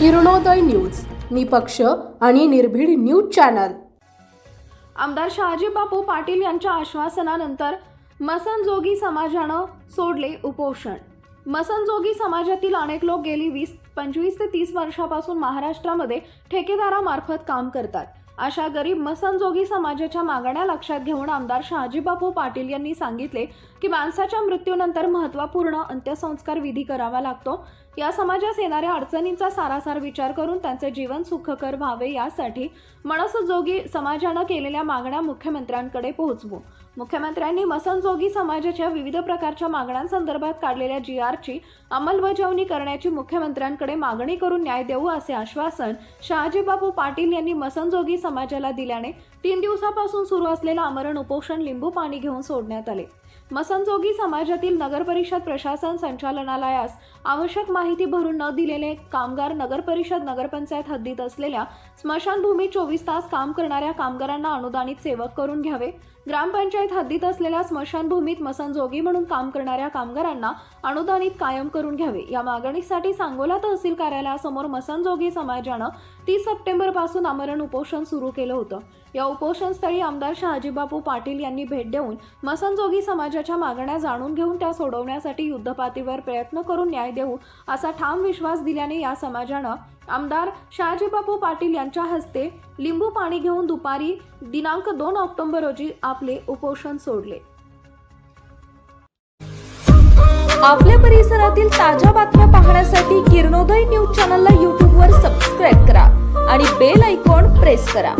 Kiranoday news निपक्ष आणि निर्भीड न्यूज चॅनल. आमदार शहाजी बापू पाटील यांच्या आश्वासनानंतर मसनजोगी समाजानं सोडले उपोषण. मसनजोगी समाजातील अनेक लोक गेली वीस पंचवीस ते तीस वर्षापासून महाराष्ट्रामध्ये ठेकेदारामार्फत काम करतात. अशा गरीब मसनजोगी समाजाच्या मागण्या लक्षात घेऊन आमदार शहाजीबापू पाटील यांनी सांगितले की माणसाच्या मृत्यूनंतर महत्त्वपूर्ण अंत्यसंस्कार विधी करावा लागतो. या समाजास येणाऱ्या अडचणींचा सारासार विचार करून त्यांचे जीवन सुखकर व्हावे यासाठी मनसजोगी समाजानं केलेल्या मागण्या मुख्यमंत्र्यांकडे पोहोचवू. मुख्यमंत्र्यांनी मसनजोगी समाजाच्या विविध प्रकारच्या मागण्यांसंदर्भात काढलेल्या जी आरची अंमलबजावणी करण्याची मुख्यमंत्र्यांकडे मागणी करून न्याय देऊ असे आश्वासन शहाजीबापू पाटील यांनी मसनजोगी समाजाला दिल्याने तीन दिवसापासून सुरू असलेलं आमरण उपोषण लिंबू पाणी घेऊन सोडण्यात आले. मसनजोगी समाजातील नगरपरिषद प्रशासन संचालनालयास आवश्यक माहिती भरून न दिलेले कामगार नगरपरिषद नगरपंचायत हद्दीत असलेल्या स्मशानभूमी चोवीस तास काम करणाऱ्या कामगारांना अनुदानित सेवक करून घ्यावे. ग्रामपंचायत हद्दीत असलेल्या स्मशानभूमीत मसनजोगी म्हणून काम करणाऱ्या कामगारांना अनुदानित कायम करून घ्यावे. या मागणीसाठी सांगोला तहसील कार्यालयासमोर मसनजोगी समाजानं तीस सप्टेंबरपासून आमरण उपोषण सुरू केलं होतं. या उपोषणस्थळी आमदार शहाजीबापू पाटील यांनी भेट देऊन मसनजोगी समाजाच्या मागण्या जाणून घेऊन त्या सोडवण्यासाठी युद्धपातीवर प्रयत्न करून न्याय देऊ असा ठाम विश्वास दिल्याने या समाजानं आमदार शहाजीबापू पाटील यांच्या हस्ते लिंबू पाणी घेऊन दुपारी दिनांक दोन ऑक्टोबर रोजी आपले उपोषण सोडले. आपल्या परिसरातील ताज्या बातम्या पाहण्यासाठी किरणोदय न्यूज चॅनलला यूट्यूबवर सबस्क्राईब करा आणि बेल ऐकॉन प्रेस करा.